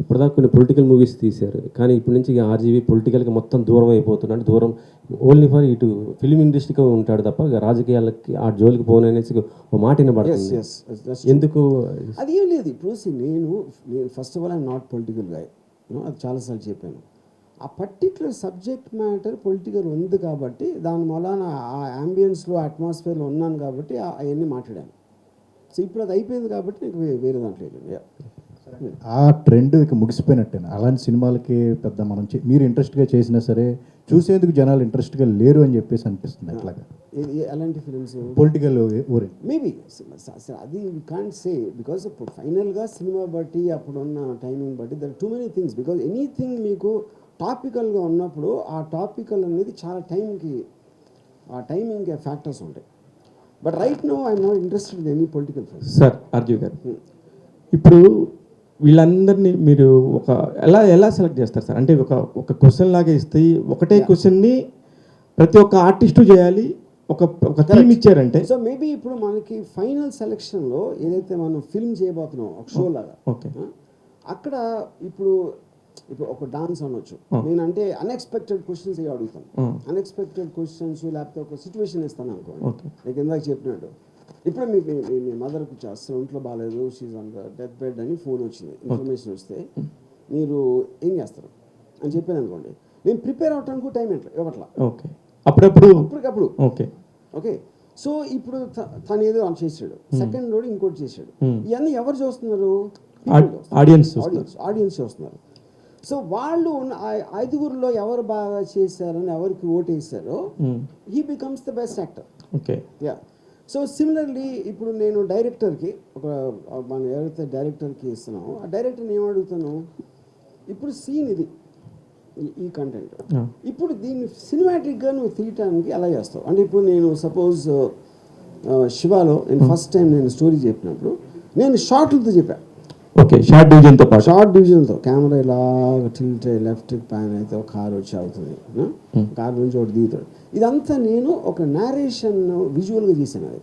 ఇప్పటిదాకా కొన్ని political movies తీశారు. కానీ ఇప్పటి నుంచి ఆర్జీవీ పొలిటికల్కి మొత్తం దూరం అయిపోతున్నాడు దూరం ఓన్లీ ఫర్ ఇటు ఫిలిం ఇండస్ట్రీకి ఉంటాడు తప్ప రాజకీయాలకి ఆ జోలికి పోననేసి ఒక మాట వినబడుతుంది. ఎందుకు? అది ఏం లేదు. ఇప్పుడు నేను నేను first of all I'm not political guy అది చాలాసార్లు చెప్పాను. ఆ పర్టిక్యులర్ సబ్జెక్ట్ మ్యాటర్ పొలిటికల్ ఉంది కాబట్టి దాని మూలాన ఆ అంబియన్స్లో అట్మాస్ఫియర్లో ఉన్నాను కాబట్టి అవన్నీ మాట్లాడాను. సో ఇప్పుడు అది అయిపోయింది కాబట్టి నీకు వే- వేరే దాంట్లో వెళ్ళాను. ఆ ట్రెండ్ ఇక ముగిసిపోయినట్టేనా అలాంటి సినిమాలకి పెద్ద మనం చే- మీరు ఇంట్రెస్ట్గా చేసినా సరే చూసేందుకు జనాలు ఇంట్రెస్ట్గా లేరు అని చెప్పేసి అనిపిస్తుంది అట్లాగా. ఎలాంటి ఫిలిమ్స్ పొలిటికల్ ఓరియంట్ మేబీ అది కాంట్ సే బికాస్ ఇప్పుడు ఫైనల్గా సినిమా బట్టి అప్పుడున్న టైమింగ్ బట్టి there too many things because anything మీకు టాపికల్గా ఉన్నప్పుడు ఆ టాపికల్ అనేది చాలా టైంకి ఆ టైమింగ్ ఫ్యాక్టర్స్ ఉంటాయి. But right now I'm not interested in any political film sir Arjun garu. ఇప్పుడు వీళ్ళందరినీ మీరు ఒక ఎలా ఎలా సెలెక్ట్ చేస్తారు సార్? అంటే ఒక ఒక క్వశ్చన్ లాగా ఇస్తే ఒకటే క్వశ్చన్ని ప్రతి ఒక్క ఆర్టిస్టు చేయాలి ఒక ఒక థీమ్ ఇచ్చారంటే. సో మేబీ ఇప్పుడు మనకి ఫైనల్ సెలెక్షన్లో ఏదైతే మనం ఫిల్మ్ చేయబోతున్నాం ఒక షో లాగా. ఓకే? అక్కడ ఇప్పుడు ఇప్పుడు ఒక డాన్స్ అనొచ్చు. నేనంటే అన్ఎక్స్పెక్టెడ్ క్వశ్చన్స్ ఏ అడుగుతాను. అన్ఎక్స్పెక్టెడ్ క్వశ్చన్స్ లేకపోతే ఒక సిచ్యువేషన్ ఇస్తాను అనుకో ఓకే నీకు ఇందాక చెప్పినట్టు. ఇప్పుడు మీ మీ- మదర్కి అసలు ఒంట్లో బాగాలేదు షీజ్ ఆన్ డెత్ బెడ్ అని ఫోన్ వచ్చింది ఇన్ఫర్మేషన్ వస్తే మీరు ఏం చేస్తారు? అని చెప్పాను అనుకోండి. నేను ప్రిపేర్ అవటానికి టైం ఇవ్వట్లా ఓకే. అప్పుడప్పుడు? అప్పటికప్పుడు. ఓకే. ఓకే. సో ఇప్పుడు తను ఏదో అని చేసాడు సెకండ్ లోడ్ ఇంకోటి చేశాడు. ఇవన్నీ ఎవరు చూస్తున్నారు? ఆడియన్స్ ఆడియన్స్ చూస్తున్నారు. సో వాళ్ళు ఐదుగురిలో ఎవరు బాగా చేశారని ఎవరికి ఓటు వేసారో he becomes the best actor okay. Ya so similarly ఇప్పుడు నేను డైరెక్టర్కి ఒక మనం ఎవరైతే డైరెక్టర్కి ఇస్తున్నామో ఆ డైరెక్టర్ని ఏం అడుగుతాను ఇప్పుడు సీన్ ఇది. ఈ- కంటెంట్ ఇప్పుడు దీన్ని సినిమాటిక్గా నువ్వు తీయటానికి ఎలా చేస్తావు? అంటే ఇప్పుడు నేను సపోజ్ శివాలో నేను ఫస్ట్ టైం నేను స్టోరీ చెప్పినప్పుడు నేను షార్ట్లతో చెప్పాను ఓకే షార్ట్ డివిజన్తో పాటు. షార్ట్ డివిజన్తో కెమెరా ఇలా టిల్ట్ లెఫ్ట్ ప్యాన్ అయితే ఒక కార్ వచ్చి అవుతుంది కార్ నుంచి ఒకటి దిగుతాడు. ఇదంతా నేను ఒక నేరేషన్ విజువల్గా చేశాను అది.